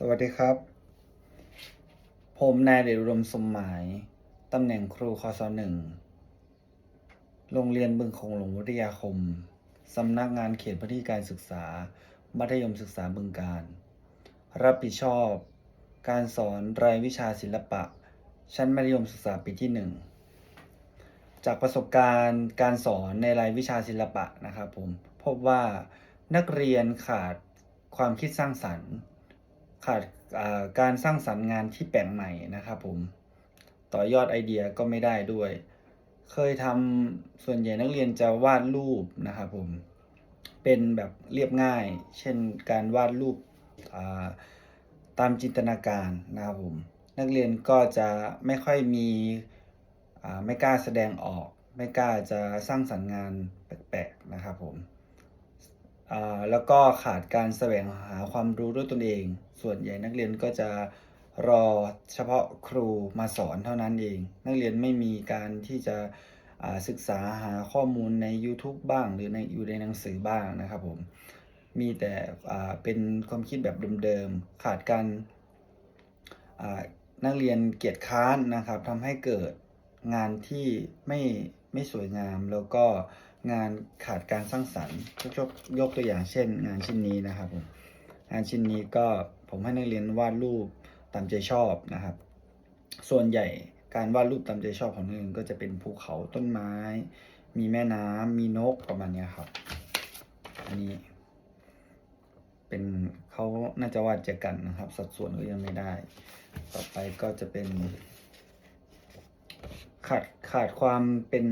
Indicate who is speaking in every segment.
Speaker 1: สวัสดีครับ ผมนายเดชอุดมสมหมาย ตำแหน่งครูคศหนึ่ง โรงเรียนบึงคงหลงวิทยาคม สำนักงานเขตพื้นที่การศึกษา มัธยมศึกษาบึงการ รับผิดชอบ การสอนรายวิชาศิลปะ ชั้นมัธยมศึกษาปีที่หนึ่ง จากประสบการณ์การสอนในรายวิชาศิลปะนะครับผม พบว่านักเรียนขาดความคิดสร้างสรรค์ ขาดการสร้างสรรค์งานที่แปลกใหม่นะครับผมต่อยอดไอเดียก็ไม่ได้ด้วย เคยทำส่วนใหญ่นักเรียนจะวาดรูปนะครับผมเป็นแบบเรียบง่าย เช่นการวาดรูปาตามจินตนาการนะครับผมนักเรียนก็จะไม่ค่อยมีไม่กล้าแสดงออก ไม่กล้าจะสร้างสรรค์งานแปลกๆนะครับผม แล้วก็ขาดการแสวงหาความรู้ด้วยตนเอง ส่วนใหญ่นักเรียนก็จะรอเฉพาะครูมาสอนเท่านั้นเอง นักเรียนไม่มีการที่จะศึกษาหาข้อมูลใน YouTube บ้าง หรือในอยู่ในหนังสือบ้างนะครับผม มีแต่เป็นความคิดแบบเดิมๆ ขาดการนักเรียนเกียรติค้านนะครับทำให้เกิดงานที่ไม่ไม่สวยงามแล้วก็ งานขาดการสร้างสรรค์ยกยกยกตัวอย่างเช่น งานชิ้นนี้นะครับผมงานชิ้นนี้ก็ผมให้นักเรียนวาดรูปตามใจชอบนะครับ ส่วนใหญ่การวาดรูปตามใจชอบของนักเรียนก็จะเป็นภูเขาต้นไม้ มีแม่น้ำมีนกประมาณนี้ครับ อันนี้ เป็นเขาน่าจะวาดเจอกันนะครับ สัดส่วนก็ยังไม่ได้ ต่อไปก็จะเป็น ขาดขาดความเป็น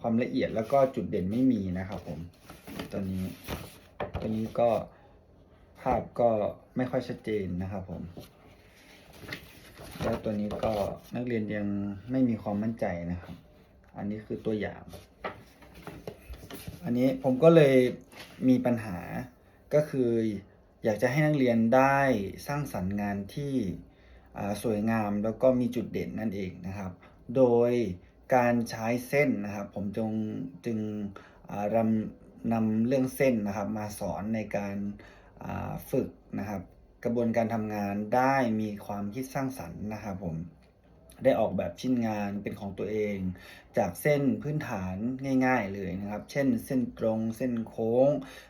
Speaker 1: ความละเอียดแล้วก็จุดเด่นไม่มีนะครับผมตัวนี้ตัวนี้ก็ภาพก็ไม่ค่อยชัดเจนนะครับผมแล้วตัวนี้ก็นักเรียนยังไม่มีความมั่นใจนะครับ อันนี้คือตัวอย่าง อันนี้ผมก็เลยมีปัญหาก็คืออยากจะให้นักเรียนได้สร้างสรรค์งานที่สวยงามแล้วก็มีจุดเด่นนั่นเองนะครับ โดยการใช้เส้นนะครับ ผมจงจึงรำนำเรื่องเส้นนะครับมาสอนในการฝึกนะครับ กระบวนการทำงานได้มีความคิดสร้างสรรค์นะครับผมได้ออกแบบชิ้นงานเป็นของตัวเอง จากเส้นพื้นฐานง่าย ๆ เลยนะครับ เช่น เส้นตรง เส้นโค้ง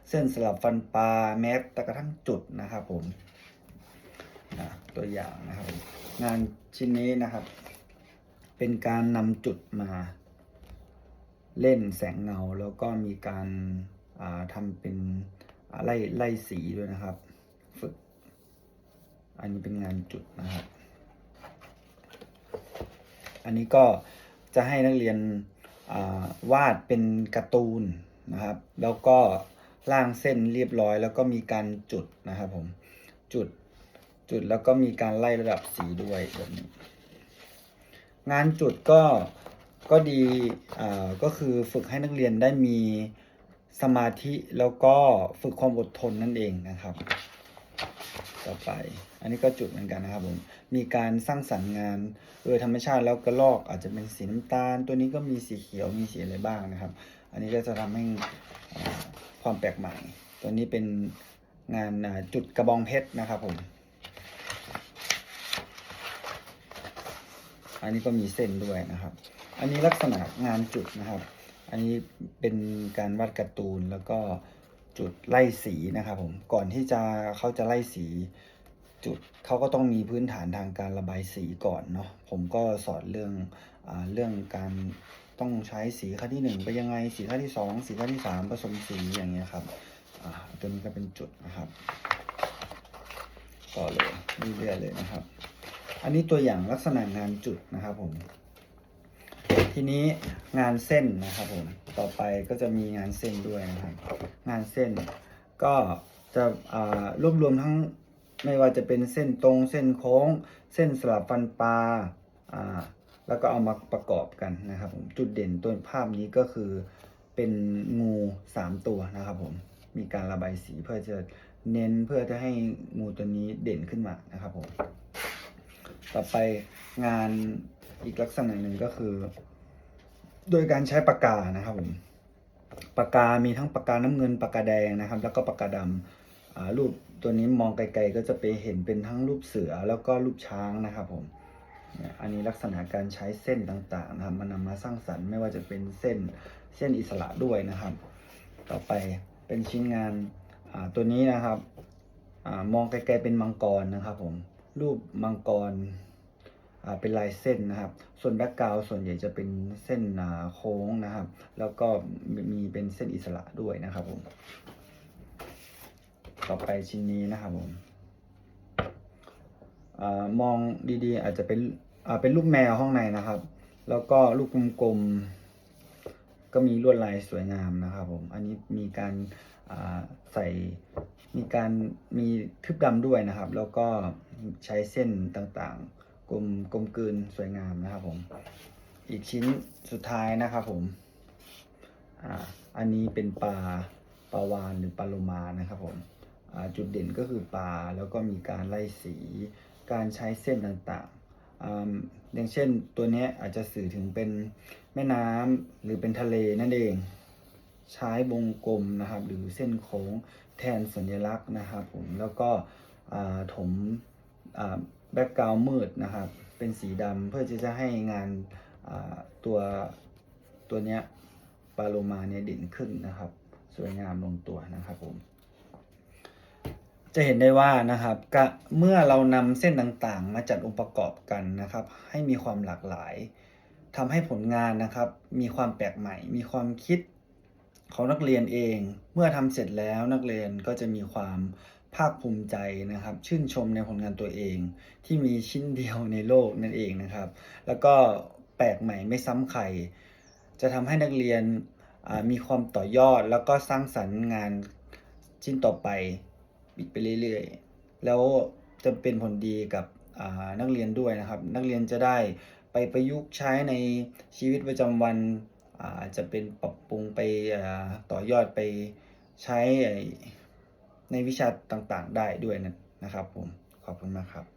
Speaker 1: เส้นสลับฟันปลาแม้แต่กระทั่งจุดนะครับผมตัวอย่างนะครับ งานชิ้นนี้นะครับ เป็นการนำจุดมาเล่นแสงเงาแล้วก็มีการาทำเป็นอ่าไล่ไล่สีด้วยนะครับ ฝึก อันนี้เป็นงานจุดนะครับ อันนี้ก็จะให้นักเรียนาวาดเป็นการ์ตูนนะครับ แล้วก็ล่างเส้นเรียบร้อย แล้วก็มีการจุดนะครับผม จุดจุดแล้วก็มีการไล่ระดับสีด้วยแบบนี้ งานจุดก็ก็ดีอ่าก็คือฝึกให้นักเรียนได้มีสมาธิแล้วก็ฝึกความอดทนนั่นเองนะครับ ต่อไป อันนี้ก็จุดเหมือนกันนะครับผมมีการสร้างสรรค์งานโดยธรรมชาติแล้วกระลอกอาจจะเป็นสีน้ำตาล ตัวนี้ก็มีสีเขียวมีสีอะไรบ้างนะครับ อันนี้ก็จะทำให้ความแปลกใหม่ ตัวนี้เป็นงานจุดกระบองเพชรนะครับผม อันนี้ก็มีเส้นด้วยนะครับ อันนี้ลักษณะงานจุดนะครับ อันนี้เป็นการวาดการ์ตูนแล้วก็จุดไล่สีนะครับผมก่อนที่จะเขาจะไล่สีจุดเขาก็ต้องมีพื้นฐานทางการระบายสีก่อนเนาะผมก็สอนเรื่องอาเรื่องการต้องใช้สีขั้นที่หนึ่งไปยังไง สีขั้นที่สองสีขั้นที่สามผสมสีอย่างเงี้ยครับอ่าตัวนี้ก็เป็นจุดนะครับ ต่อเลยเรื่อยๆเลยนะครับ อันนี้ตัวอย่างลักษณะงานจุดนะครับผม ทีนี้งานเส้นนะครับผม ต่อไปก็จะมีงานเส้นด้วยนะครับ งานเส้นก็จะรวบรวมทั้งไม่ว่าจะเป็นเส้นตรงเส้นโค้ง เส้นสลับฟันปลาอ่าแล้วก็เอามาประกอบกันนะครับผมจุดเด่นตัวภาพนี้ก็คือเป็นงูสามตัวนะครับผมมีการระบายสีเพื่อจะเน้นเพื่อจะให้งูตัวนี้เด่นขึ้นมานะครับผม ต่อไปงานอีกลักษณะหนึ่งก็คือ โดยการใช้ปากกานะครับผมปากกา มีทั้งปากกาน้ำเงินปากกาแดงนะครับ แล้วก็ปากกาดอ่ารูปตัวนี้มองไกลๆก็จะไปเห็นเป็นทั้งรูปเสือแล้วก็รูปช้างนะครับผมอันนี้ลักษณะการใช้เส้นต่างๆนะครับมันนำมาสร้างสรรค์ไม่ว่าจะเป็นเส้นเส้นอิสระด้วยนะครับ ต่อไปเป็นชิ้นงานตัวนี้นะครับอมองไกลๆเป็นมังกรนะครับผม รูปมังกรอ่าเป็นลายเส้นนะครับ ส่วนแบ็กกราวส่วนใหญ่จะเป็นเส้นโค้งนะครับ แล้วก็มีมีเป็นเส้นอิสระด้วยนะครับผม ต่อไปชิ้นนี้นะครับผมอามองดีๆ อาจจะเป็นอ่าเป็นรูปแมวข้างในนะครับ แล้วก็ลูกกลมๆ ก็มีลวดลายสวยงามนะครับผม อันนี้มีการอ่าใส่ มีการมีทึบดำด้วยนะครับ แล้วก็ ใช้เส้นต่างๆ กลมกลมกลืนสวยงามนะครับผม อีกชิ้นสุดท้ายนะครับผมอ่าอันนี้เป็นปลาปลาวานหรือปลาโลมานะครับผมอ่าจุดเด่นก็คือปลาแล้วก็มีการไล่สี การใช้เส้นต่างๆอ่าอย่างเช่นตัวนี้อาจจะสื่อถึงเป็นแม่น้ำหรือเป็นทะเลนั่นเอง ใช้วงกลมนะครับ หรือเส้นโค้งแทนสัญลักษณ์นะครับผมแล้วก็ถม แบ็กกราวด์มืดนะครับ เป็นสีดำเพื่อที่จะให้งานตัวตัวเนี้ยปลาโลมาเนี่ยเด่นขึ้นนะครับ สวยงามลงตัวนะครับผม จะเห็นได้ว่านะครับกะเมื่อเรานำเส้นต่างๆ มาจัดองค์ประกอบกันนะครับ ให้มีความหลากหลายทำให้ผลงานนะครับ มีความแปลกใหม่ มีความคิดของนักเรียนเอง เมื่อทำเสร็จแล้วนักเรียนก็จะมีความ ภาคภูมิใจนะครับ ชื่นชมในผลงานตัวเอง ที่มีชิ้นเดียวในโลกนั่นเองนะครับ แล้วก็แปลกใหม่ไม่ซ้ำใครจะทำให้นักเรียนมีความต่อยอด แล้วก็สร้างสรรค์งานชิ้นต่อไปอีกไปเรื่อยๆ แล้วจะเป็นผลดีกับนักเรียนด้วยนะครับ นักเรียนจะได้ไปประยุกต์ใช้ในชีวิตประจำวันอาจะเป็นปรับปรุงไปต่อยอดไปใช้ ในวิชาต่างๆ ได้ด้วยนะนะครับผมขอบคุณมากครับ